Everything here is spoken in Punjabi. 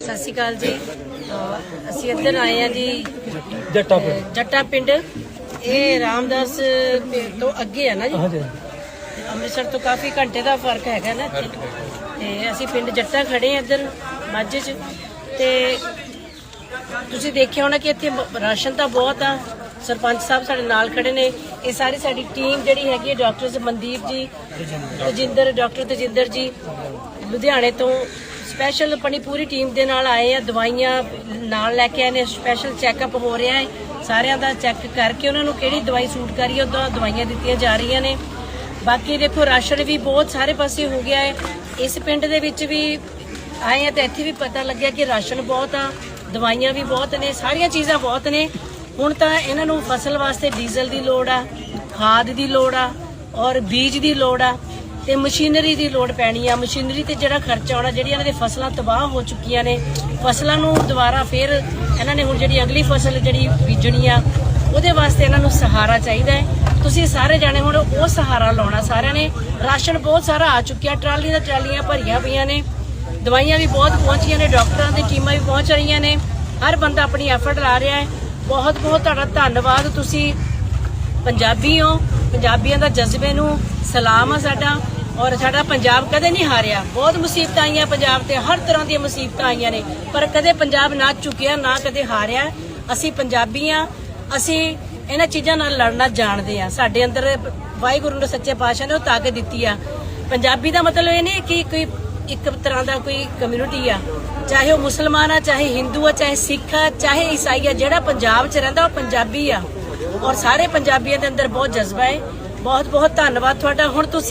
ਸਤਿ ਸ਼੍ਰੀ ਅਕਾਲ ਜੀ। ਅਸੀਂ ਇੱਧਰ ਆਏ ਆ ਜੀ। ਜੱਟਾ ਪਿੰਡ। ਜੱਟਾ ਪਿੰਡ। ਇਹ ਰਾਮਦਾਸ ਪਿੰਡ ਤੋਂ ਅੱਗੇ ਆ ਨਾ ਜੀ। ਹਾਂਜੀ। ਅੰਮ੍ਰਿਤਸਰ ਤੋਂ ਕਾਫੀ ਘੰਟੇ ਦਾ ਫ਼ਰਕ ਹੈਗਾ ਨਾ ਇੱਥੇ। ਤੇ ਅਸੀਂ ਪਿੰਡ ਜੱਟਾ ਖੜੇ ਆ ਇੱਧਰ ਮਾਝੇ 'ਚ। ਤੇ ਤੁਸੀਂ ਦੇਖਿਆ ਹੋਣਾ ਕਿ ਇੱਥੇ ਰਾਸ਼ਨ ਤਾਂ ਬਹੁਤ ਆ। ਸਰਪੰਚ ਸਾਹਿਬ ਸਾਡੇ ਨਾਲ ਖੜੇ ਨੇ। ਇਹ ਸਾਰੀ ਸਾਡੀ ਟੀਮ ਜਿਹੜੀ ਹੈਗੀ ਹੈ ਡਾਕਟਰ ਮਨਦੀਪ ਜੀ ਤਜਿੰਦਰ ਡਾਕਟਰ ਤਜਿੰਦਰ ਜੀ ਲੁਧਿਆਣੇ ਤੋਂ ਸਪੈਸ਼ਲ ਆਪਣੀ ਪੂਰੀ ਟੀਮ ਦੇ ਨਾਲ ਆਏ ਆ, ਦਵਾਈਆਂ ਨਾਲ ਲੈ ਕੇ ਆਏ ਨੇ ਸਪੈਸ਼ਲ ਚੈੱਕਅਪ ਹੋ ਰਿਹਾ ਹੈ। ਸਾਰਿਆਂ ਦਾ ਚੈੱਕ ਕਰਕੇ ਉਹਨਾਂ ਨੂੰ ਕਿਹੜੀ ਦਵਾਈ ਸੂਟ ਕਰ ਰਹੀ ਹੈ ਉਦੋਂ ਦਵਾਈਆਂ ਦਿੱਤੀਆਂ ਜਾ ਰਹੀਆਂ ਨੇ। ਬਾਕੀ ਦੇਖੋ, ਰਾਸ਼ਨ ਵੀ ਬਹੁਤ ਸਾਰੇ ਪਾਸੇ ਹੋ ਗਿਆ ਹੈ। ਇਸ ਪਿੰਡ ਦੇ ਵਿੱਚ ਵੀ ਆਏ ਆ ਤੇ ਇੱਥੇ ਵੀ ਪਤਾ ਲੱਗਿਆ ਕਿ ਰਾਸ਼ਨ ਬਹੁਤ ਆ, ਦਵਾਈਆਂ ਵੀ ਬਹੁਤ ਨੇ, ਸਾਰੀਆਂ ਚੀਜ਼ਾਂ ਬਹੁਤ ਨੇ। ਹੁਣ ਤਾਂ ਇਹਨਾਂ ਨੂੰ ਫਸਲ ਵਾਸਤੇ ਡੀਜ਼ਲ ਦੀ ਲੋੜ ਆ, ਖਾਦ ਦੀ ਲੋੜ ਆ, ਔਰ ਬੀਜ ਦੀ ਲੋੜ ਆ। ਤੇ ਮਸ਼ੀਨਰੀ ਦੀ ਲੋੜ ਪੈਣੀ ਆ। ਮਸ਼ੀਨਰੀ ਤੇ ਜਿਹੜਾ ਖਰਚਾ ਆਉਣਾ, ਜਿਹੜੀਆਂ ਇਹਨਾਂ ਦੇ ਫਸਲਾਂ ਤਬਾਹ ਹੋ ਚੁੱਕੀਆਂ ਨੇ, ਫਸਲਾਂ ਨੂੰ ਦੁਬਾਰਾ ਫਿਰ ਇਹਨਾਂ ਨੇ ਹੁਣ ਜਿਹੜੀ ਅਗਲੀ ਫਸਲ ਜਿਹੜੀ ਬੀਜਣੀ ਆ, ਉਹਦੇ ਵਾਸਤੇ ਇਹਨਾਂ ਨੂੰ ਸਹਾਰਾ ਚਾਹੀਦਾ ਹੈ। ਤੁਸੀਂ ਸਾਰੇ ਜਾਣੇ ਹੁਣ ਉਹ ਸਹਾਰਾ ਲਾਉਣਾ ਸਾਰਿਆਂ ਨੇ। ਰਾਸ਼ਨ ਬਹੁਤ ਸਾਰਾ ਆ ਚੁੱਕਿਆ, ਟਰਾਲੀ ਦਾ ਟਰਾਲੀਆਂ ਭਰੀਆਂ ਪਈਆਂ ਨੇ। ਦਵਾਈਆਂ ਵੀ ਬਹੁਤ ਪਹੁੰਚੀਆਂ ਨੇ, ਡਾਕਟਰਾਂ ਦੀ ਟੀਮਾਂ ਵੀ ਪਹੁੰਚ ਰਹੀਆਂ ਨੇ। ਹਰ ਬੰਦਾ ਆਪਣੀ ਐਫਰਟ ਲਾ ਰਿਹਾ ਹੈ। ਬਹੁਤ ਬਹੁਤ ਤੁਹਾਡਾ ਧੰਨਵਾਦ। ਤੁਸੀਂ ਪੰਜਾਬੀ ਹੋ, ਪੰਜਾਬੀਆਂ ਦਾ ਜਜ਼ਬੇ ਨੂੰ ਸਲਾਮ ਆ ਸਾਡਾ। ਔਰ ਸਾਡਾ ਪੰਜਾਬ ਕਦੇ ਨਹੀਂ ਹਾਰਿਆ। ਬਹੁਤ ਮੁਸੀਬਤਾਂ ਆਈਆਂ ਪੰਜਾਬ ਤੇ, ਹਰ ਤਰ੍ਹਾਂ ਦੀਆਂ ਮੁਸੀਬਤਾਂ ਆਈਆਂ ਨੇ। ਪਰ ਕਦੇ ਪੰਜਾਬ ਨਾ ਝੁਕਿਆ, ਨਾ ਕਦੇ ਹਾਰਿਆ। ਅਸੀਂ ਪੰਜਾਬੀ ਆ। ਅਸੀਂ ਇਹਨਾਂ ਚੀਜ਼ਾਂ ਨਾਲ ਲੜਨਾ ਜਾਣਦੇ ਆ। ਸਾਡੇ ਅੰਦਰ ਵਾਹਿਗੁਰੂ ਨੇ ਸੱਚੇ ਪਾਤਸ਼ਾਹ ਨੇ ਉਹ ਤਾਕਤ ਦਿੱਤੀ ਆ। ਪੰਜਾਬੀ ਦਾ ਮਤਲਬ ਇਹ ਨਹੀਂ ਕਿ ਕੋਈ ਇੱਕ ਤਰ੍ਹਾਂ ਦਾ ਕੋਈ ਕਮਿਊਨਿਟੀ ਆ। ਚਾਹੇ ਉਹ ਮੁਸਲਮਾਨ ਆ, ਚਾਹੇ ਹਿੰਦੂ ਆ, ਚਾਹੇ ਸਿੱਖ ਆ, ਚਾਹੇ ਈਸਾਈ ਆ, ਜਿਹੜਾ ਪੰਜਾਬ 'ਚ ਰਹਿੰਦਾ ਉਹ ਪੰਜਾਬੀ ਆ। ਔਰ ਸਾਰੇ ਪੰਜਾਬੀਆਂ ਦੇ ਅੰਦਰ ਬਹੁਤ ਜਜ਼ਬਾ ਹੈ ਬਹੁਤ ਬਹੁਤ ਧੰਨਵਾਦ ਤੁਹਾਡਾ। ਹੁਣ ਤੁਸੀਂ